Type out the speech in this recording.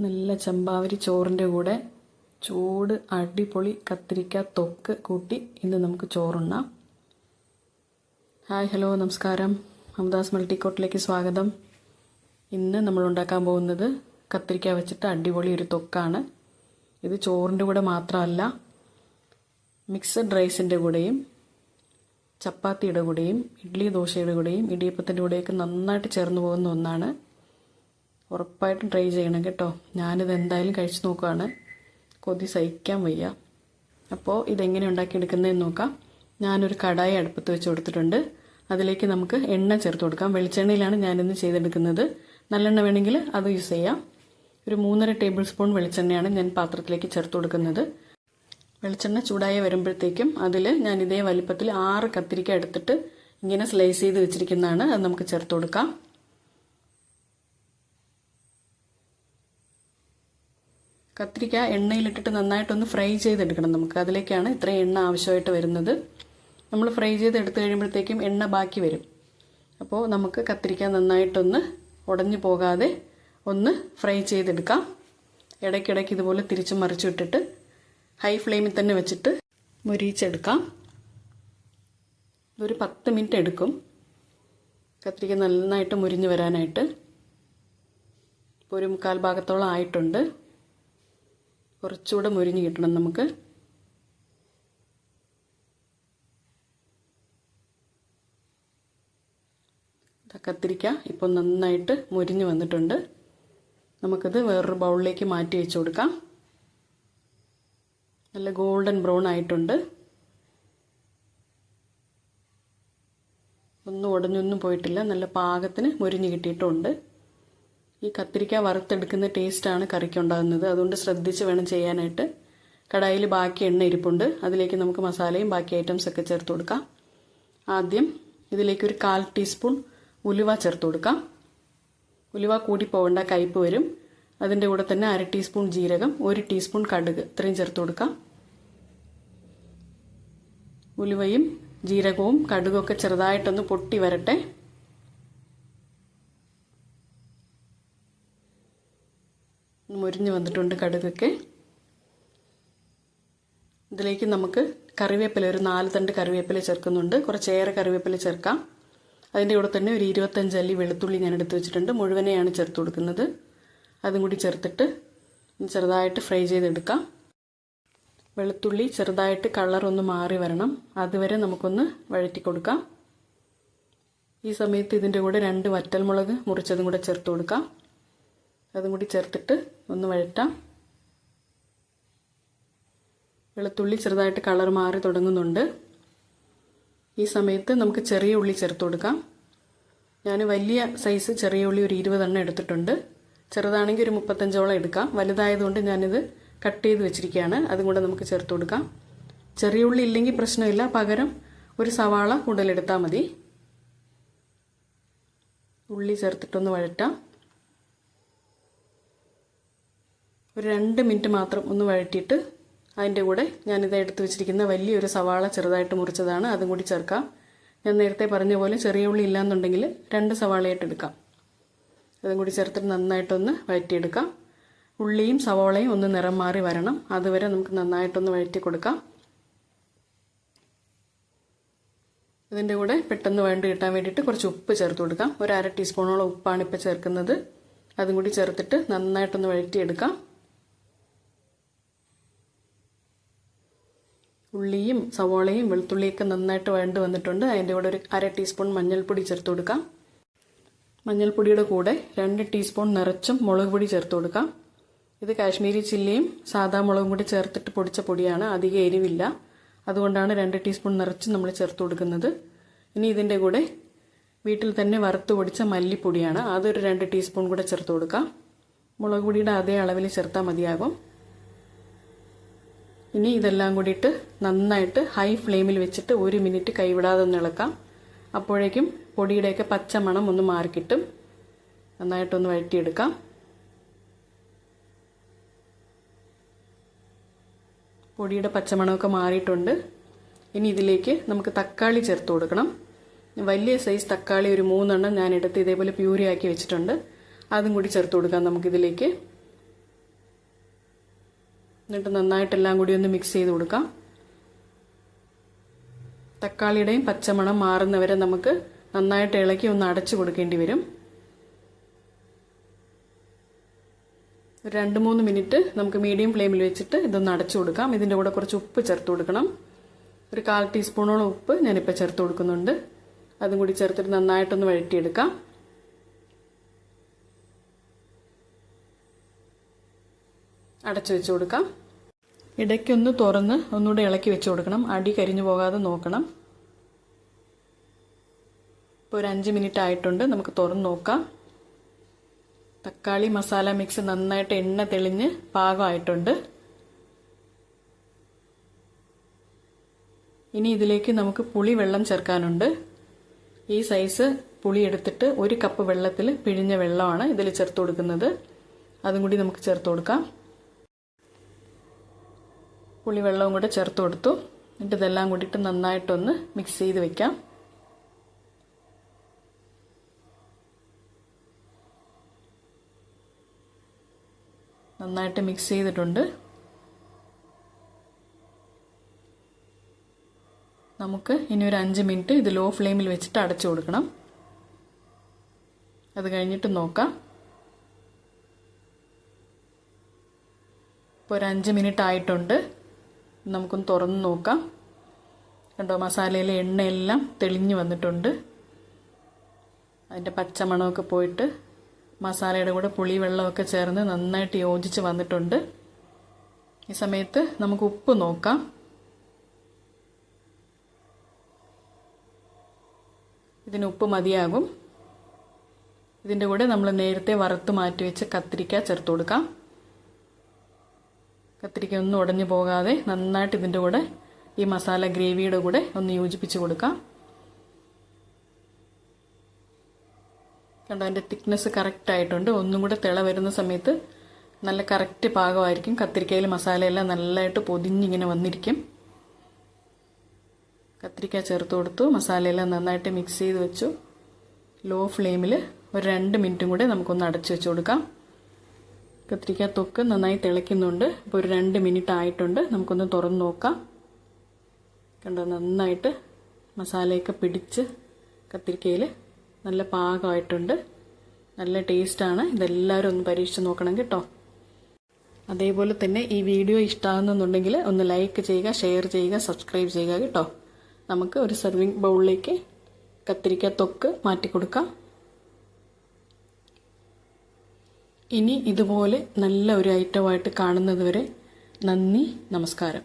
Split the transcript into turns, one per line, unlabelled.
നല്ല ചമ്പാവരി ചോറിന്റെ കൂടെ ചൂട് അടിപൊളി കത്തിരിക്ക തൊക്ക് കൂട്ടി ഇന്ന് നമുക്ക് ചോറുണ്ണാം. ഹായ് ഹലോ നമസ്കാരം. അമദാസ് മൾട്ടിക്കോട്ടിലേക്ക് സ്വാഗതം. ഇന്ന് നമ്മൾ ഉണ്ടാക്കാൻ പോകുന്നത് കത്തിരിക്ക വെച്ചിട്ട് അടിപൊളി ഒരു തൊക്കാണ്. ഇത് ചോറിന്റെ കൂടെ മാത്രമല്ല മിക്സഡ് റൈസിന്റെ കൂടെയും ചപ്പാത്തിയുടെ കൂടെയും ഇഡ്ഡലി ദോശയുടെ കൂടെയും ഇടിയപ്പത്തിന്റെ കൂടെയൊക്കെ നന്നായിട്ട് ചേർന്ന് പോകുന്ന ഒന്നാണ്. ഉറപ്പായിട്ടും ട്രൈ ചെയ്യണം കേട്ടോ. ഞാനിത് എന്തായാലും കഴിച്ചു നോക്കുകയാണ് കൊതി സഹിക്കാൻ വയ്യ. അപ്പോൾ ഇതെങ്ങനെ ഉണ്ടാക്കിയെടുക്കുന്നതെന്ന് നോക്കാം. ഞാനൊരു കടായി അടുപ്പത്ത് വെച്ച് കൊടുത്തിട്ടുണ്ട്. അതിലേക്ക് നമുക്ക് എണ്ണ ചേർത്ത് കൊടുക്കാം. വെളിച്ചെണ്ണയിലാണ് ഞാനിന്ന് ചെയ്തെടുക്കുന്നത്. നല്ലെണ്ണ വേണമെങ്കിൽ അത് യൂസ് ചെയ്യാം. ഒരു മൂന്നര ടേബിൾ സ്പൂൺ വെളിച്ചെണ്ണയാണ് ഞാൻ പാത്രത്തിലേക്ക് ചേർത്ത് കൊടുക്കുന്നത്. വെളിച്ചെണ്ണ ചൂടായി വരുമ്പോഴത്തേക്കും അതിൽ ഞാൻ ഇതേ വലിപ്പത്തിൽ ആറ് കത്തിരിക്ക എടുത്തിട്ട് ഇങ്ങനെ സ്ലൈസ് ചെയ്ത് വെച്ചിരിക്കുന്നതാണ്. അത് നമുക്ക് ചേർത്ത് കൊടുക്കാം. കത്തിരിക്ക എണ്ണയിലിട്ടിട്ട് നന്നായിട്ടൊന്ന് ഫ്രൈ ചെയ്തെടുക്കണം നമുക്ക്. അതിലേക്കാണ് ഇത്രയും എണ്ണ ആവശ്യമായിട്ട് വരുന്നത്. നമ്മൾ ഫ്രൈ ചെയ്ത് എടുത്തു കഴിയുമ്പോഴത്തേക്കും എണ്ണ ബാക്കി വരും. അപ്പോൾ നമുക്ക് കത്തിരിക്ക നന്നായിട്ടൊന്ന് ഉടഞ്ഞു പോകാതെ ഒന്ന് ഫ്രൈ ചെയ്തെടുക്കാം. ഇടയ്ക്കിടയ്ക്ക് ഇതുപോലെ തിരിച്ചു മറിച്ചു വിട്ടിട്ട് ഹൈ ഫ്ലെയിമിൽ തന്നെ വെച്ചിട്ട് മുരിച്ചെടുക്കാം ഇതൊരു പത്ത് മിനിറ്റ് എടുക്കും. കത്തിരിക്ക നന്നായിട്ട് മുരിഞ്ഞ് വരാനായിട്ട്. ഇപ്പോൾ ഒരു മുക്കാൽ ഭാഗത്തോളം ആയിട്ടുണ്ട്. കുറച്ചുകൂടെ മുരിഞ്ഞ് കിട്ടണം നമുക്ക്. കത്തിരിക്ക ഇപ്പോൾ നന്നായിട്ട് മുരിഞ്ഞ് വന്നിട്ടുണ്ട്. നമുക്കിത് വേറൊരു ബൗളിലേക്ക് മാറ്റി വെച്ച് കൊടുക്കാം. നല്ല ഗോൾഡൻ ബ്രൗൺ ആയിട്ടുണ്ട്. ഒന്നും ഉടഞ്ഞൊന്നും പോയിട്ടില്ല. നല്ല പാകത്തിന് മുരിഞ്ഞ് കിട്ടിയിട്ടുണ്ട്. ഈ കത്തിരിക്ക വറുത്തെടുക്കുന്ന ടേസ്റ്റാണ് കറിക്ക് ഉണ്ടാകുന്നത് അതുകൊണ്ട് ശ്രദ്ധിച്ച് വേണം ചെയ്യാനായിട്ട്. കടായിൽ ബാക്കി എണ്ണ ഇരിപ്പുണ്ട്. അതിലേക്ക് നമുക്ക് മസാലയും ബാക്കി ഐറ്റംസ് ഒക്കെ ചേർത്ത് കൊടുക്കാം. ആദ്യം ഇതിലേക്ക് ഒരു കാൽ ടീസ്പൂൺ ഉലുവ ചേർത്ത് കൊടുക്കാം. ഉലുവ കൂടി പോകേണ്ട കയ്പ് വരും. അതിന്റെ കൂടെ തന്നെ അര ടീസ്പൂൺ ജീരകം ഒരു ടീസ്പൂൺ കടുക് ഇത്രയും ചേർത്ത് കൊടുക്കാം. ഉലുവയും ജീരകവും കടുകൊക്കെ ചെറുതായിട്ടൊന്ന് പൊട്ടി വരട്ടെ. മുരിഞ്ഞ് വന്നിട്ടുണ്ട് കടുകൊക്കെ. ഇതിലേക്ക് നമുക്ക് കറിവേപ്പില ഒരു നാല് തണ്ട് കറിവേപ്പില ചേർക്കുന്നുണ്ട്. കുറച്ചേറെ കറിവേപ്പില ചേർക്കാം. അതിന്റെ കൂടെ തന്നെ ഒരു ഇരുപത്തഞ്ച് അല്ലി വെളുത്തുള്ളി ഞാൻ എടുത്ത് വെച്ചിട്ടുണ്ട്. മുഴുവനെയാണ് ചേർത്ത് കൊടുക്കുന്നത്. അതും കൂടി ചേർത്തിട്ട് ചെറുതായിട്ട് ഫ്രൈ ചെയ്തെടുക്കാം. വെളുത്തുള്ളി ചെറുതായിട്ട് കളർ ഒന്ന് മാറി വരണം. അതുവരെ നമുക്കൊന്ന് വഴറ്റി കൊടുക്കാം. ഈ സമയത്ത് ഇതിന്റെ കൂടെ രണ്ട് വറ്റൽമുളക് മുറിച്ചതും കൂടെ ചേർത്ത് കൊടുക്കാം. അതും കൂടി ചേർത്തിട്ട് ഒന്ന് വഴറ്റാം. വെളുത്തുള്ളി ചെറുതായിട്ട് കളർ മാറി തുടങ്ങുന്നുണ്ട്. ഈ സമയത്ത് നമുക്ക് ചെറിയ ഉള്ളി ചേർത്ത് കൊടുക്കാം. ഞാൻ വലിയ സൈസ് ചെറിയ ഉള്ളി ഒരു ഇരുപതെണ്ണം എടുത്തിട്ടുണ്ട്. ചെറുതാണെങ്കിൽ ഒരു മുപ്പത്തഞ്ചോളം എടുക്കാം. വലുതായതുകൊണ്ട് ഞാനിത് കട്ട് ചെയ്ത് വെച്ചിരിക്കുകയാണ്. അതും കൂടെ നമുക്ക് ചേർത്ത് കൊടുക്കാം. ചെറിയ ഉള്ളി ഇല്ലെങ്കിൽ പ്രശ്നമില്ല. പകരം ഒരു സവാള കൂടുതലെടുത്താൽ മതി. ഉള്ളി ചേർത്തിട്ടൊന്ന് വഴറ്റാം. ഒരു രണ്ട് മിനിറ്റ് മാത്രം ഒന്ന് വഴറ്റിയിട്ട് അതിന്റെ കൂടെ ഞാനിത് എടുത്ത് വെച്ചിരിക്കുന്ന വലിയൊരു സവാള ചെറുതായിട്ട് മുറിച്ചതാണ്. അതും കൂടി ചേർക്കാം. ഞാൻ നേരത്തെ പറഞ്ഞ പോലെ ചെറിയ ഉള്ളി ഇല്ലാന്നുണ്ടെങ്കിൽ രണ്ട് സവാളയായിട്ട് എടുക്കാം. അതും കൂടി ചേർത്തിട്ട് നന്നായിട്ടൊന്ന് വഴറ്റിയെടുക്കാം. ഉള്ളിയും സവാളയും ഒന്ന് നിറം മാറി വരണം. അതുവരെ നമുക്ക് നന്നായിട്ടൊന്ന് വഴറ്റി കൊടുക്കാം. ഇതിന്റെ കൂടെ പെട്ടെന്ന് വേണ്ടി കിട്ടാൻ വേണ്ടിയിട്ട് കുറച്ച് ഉപ്പ് ചേർത്ത് കൊടുക്കാം. ഒരു അര ടീസ്പൂണോളം ഉപ്പാണ് ഇപ്പോൾ ചേർക്കുന്നത്. അതും കൂടി ചേർത്തിട്ട് നന്നായിട്ടൊന്ന് വഴറ്റിയെടുക്കാം. ഉള്ളിയും സവോളയും വെളുത്തുള്ളിയൊക്കെ നന്നായിട്ട് വേണ്ടി വന്നിട്ടുണ്ട്. അതിന്റെ കൂടെ ഒരു അര ടീസ്പൂൺ മഞ്ഞൾപ്പൊടി ചേർത്ത് കൊടുക്കാം. മഞ്ഞൾപ്പൊടിയുടെ കൂടെ രണ്ട് ടീസ്പൂൺ നിറച്ചും മുളക് പൊടി ചേർത്ത് കൊടുക്കാം. ഇത് കാശ്മീരി ചില്ലിയും സാധാ മുളകും കൂടി ചേർത്തിട്ട് പൊടിച്ച പൊടിയാണ്. അധികം എരിവില്ല. അതുകൊണ്ടാണ് രണ്ട് ടീസ്പൂൺ നിറച്ച് നമ്മൾ ചേർത്ത് കൊടുക്കുന്നത്. ഇനി ഇതിന്റെ കൂടെ വീട്ടിൽ തന്നെ വറുത്ത് പൊടിച്ച മല്ലിപ്പൊടിയാണ്. അതൊരു രണ്ട് ടീസ്പൂൺ കൂടെ ചേർത്ത് കൊടുക്കാം. മുളക് പൊടിയുടെ അതേ അളവിൽ ചേർത്താൽ മതിയാകും. ഇനി ഇതെല്ലാം കൂടിയിട്ട് നന്നായിട്ട് ഹൈ ഫ്ലെയിമിൽ വെച്ചിട്ട് ഒരു മിനിറ്റ് കൈവിടാതെ ഒന്ന് ഇളക്കാം. അപ്പോഴേക്കും പൊടിയുടെയൊക്കെ പച്ച മണം ഒന്ന് മാറിക്കിട്ടും. നന്നായിട്ടൊന്ന് വഴറ്റിയെടുക്കാം. പൊടിയുടെ പച്ചമണമൊക്കെ മാറിയിട്ടുണ്ട്. ഇനി ഇതിലേക്ക് നമുക്ക് തക്കാളി ചേർത്ത് കൊടുക്കണം. വലിയ സൈസ് തക്കാളി ഒരു മൂന്നെണ്ണം ഞാൻ എടുത്ത് ഇതേപോലെ പ്യൂരിയാക്കി വെച്ചിട്ടുണ്ട്. അതും കൂടി ചേർത്ത് കൊടുക്കാം നമുക്കിതിലേക്ക്. എന്നിട്ട് നന്നായിട്ടെല്ലാം കൂടി ഒന്ന് മിക്സ് ചെയ്ത് കൊടുക്കാം. തക്കാളിയുടെയും പച്ചമണം മാറുന്നവരെ നമുക്ക് നന്നായിട്ട് ഇളക്കി ഒന്ന് അടച്ചു കൊടുക്കേണ്ടി വരും. രണ്ട് മൂന്ന് മിനിറ്റ് നമുക്ക് മീഡിയം ഫ്ലെയിമിൽ വെച്ചിട്ട് ഇതൊന്ന് അടച്ചു കൊടുക്കാം. ഇതിന്റെ കൂടെ കുറച്ച് ഉപ്പ് ചേർത്ത് കൊടുക്കണം. ഒരു കാൽ ടീസ്പൂണോളം ഉപ്പ് ഞാനിപ്പോൾ ചേർത്ത് കൊടുക്കുന്നുണ്ട്. അതും കൂടി ചേർത്തിട്ട് നന്നായിട്ടൊന്ന് വഴറ്റിയെടുക്കാം. അടച്ചു വെച്ച് കൊടുക്കാം. ഇടയ്ക്കൊന്ന് തുറന്ന് ഒന്നുകൂടെ ഇളക്കി വെച്ച് കൊടുക്കണം. അടി കരിഞ്ഞു പോകാതെ നോക്കണം. ഇപ്പോൾ ഒരു അഞ്ച് മിനിറ്റ് ആയിട്ടുണ്ട്. നമുക്ക് തുറന്ന് നോക്കാം. തക്കാളി മസാല മിക്സ് നന്നായിട്ട് എണ്ണ തെളിഞ്ഞ് പാകമായിട്ടുണ്ട്. ഇനി ഇതിലേക്ക് നമുക്ക് പുളി വെള്ളം ചേർക്കാനുണ്ട്. ഈ സൈസ് പുളി എടുത്തിട്ട് ഒരു കപ്പ് വെള്ളത്തിൽ പിഴിഞ്ഞ വെള്ളമാണ് ഇതിൽ ചേർത്ത് കൊടുക്കുന്നത്. അതും കൂടി നമുക്ക് ചേർത്ത് കൊടുക്കാം. പുളി വെള്ളവും കൂടെ ചേർത്ത് കൊടുത്തു. എന്നിട്ട് ഇതെല്ലാം കൂടിയിട്ട് നന്നായിട്ടൊന്ന് മിക്സ് ചെയ്ത് വെക്കാം. നന്നായിട്ട് മിക്സ് ചെയ്തിട്ടുണ്ട്. നമുക്ക് ഇനി ഒരു അഞ്ച് മിനിറ്റ് ഇത് ലോ ഫ്ലെയിമിൽ വെച്ചിട്ട് അടച്ചു കൊടുക്കണം. അത് കഴിഞ്ഞിട്ട് നോക്കാം. ഇപ്പോൾ ഒരു അഞ്ച് മിനിറ്റ് ആയിട്ടുണ്ട്. നമുക്കൊന്ന് തുറന്ന് നോക്കാം. കണ്ടോ മസാലയിലെ എണ്ണയെല്ലാം തെളിഞ്ഞു വന്നിട്ടുണ്ട്. അതിന്റെ പച്ചമണമൊക്കെ പോയിട്ട് മസാലയുടെ കൂടെ പുളി വെള്ളമൊക്കെ ചേർന്ന് നന്നായിട്ട് യോജിച്ച് വന്നിട്ടുണ്ട്. ഈ സമയത്ത് നമുക്ക് ഉപ്പ് നോക്കാം. ഇതിന് ഉപ്പ് മതിയാകും. ഇതിന്റെ കൂടെ നമ്മൾ നേരത്തെ വറുത്ത് മാറ്റി വെച്ച് കത്തിരിക്ക ചേർത്ത് കൊടുക്കാം. കത്തിരിക്ക ഒന്നും ഉടഞ്ഞു പോകാതെ നന്നായിട്ട് ഇതിന്റെ കൂടെ ഈ മസാല ഗ്രേവിയുടെ കൂടെ ഒന്ന് യോജിപ്പിച്ച് കൊടുക്കാം. കണ്ടോ അതിന്റെ തിക്നെസ് കറക്റ്റ് ആയിട്ടുണ്ട്. ഒന്നും കൂടെ തിള വരുന്ന സമയത്ത് നല്ല കറക്റ്റ് പാകമായിരിക്കും. കത്തിരിക്കയിൽ മസാലയെല്ലാം നല്ലതായിട്ട് പൊതിഞ്ഞിങ്ങനെ വന്നിരിക്കും. കത്തിരിക്ക ചേർത്ത് കൊടുത്തു. മസാലയെല്ലാം നന്നായിട്ട് മിക്സ് ചെയ്ത് വെച്ചു. ലോ ഫ്ലെയിമിൽ ഒരു രണ്ട് മിനിറ്റും കൂടെ നമുക്കൊന്ന് അടച്ചു വെച്ച് കൊടുക്കാം. കത്തിരിക്ക തൊക്ക് നന്നായി തിളയ്ക്കുന്നുണ്ട്. ഇപ്പോൾ ഒരു രണ്ട് മിനിറ്റ് ആയിട്ടുണ്ട്. നമുക്കൊന്ന് തുറന്ന് നോക്കാം. കണ്ടോ നന്നായിട്ട് മസാലയൊക്കെ പിടിച്ച് കത്തിരിക്കയിൽ നല്ല പാകമായിട്ടുണ്ട്. നല്ല ടേസ്റ്റാണ്. ഇതെല്ലാവരും ഒന്ന് പരീക്ഷിച്ച് നോക്കണം കേട്ടോ. അതേപോലെ തന്നെ ഈ വീഡിയോ ഇഷ്ടമാകുന്നുണ്ടെങ്കിൽ ഒന്ന് ലൈക്ക് ചെയ്യുക ഷെയർ ചെയ്യുക സബ്സ്ക്രൈബ് ചെയ്യുക കേട്ടോ. നമുക്ക് ഒരു സെർവിങ് ബൗളിലേക്ക് കത്തിരിക്ക തൊക്ക് മാറ്റി കൊടുക്കാം ഇനി ഇതുപോലെ നല്ല ഒരു ഐറ്റമായിട്ട് കാണുന്നതുവരെ നന്ദി നമസ്കാരം.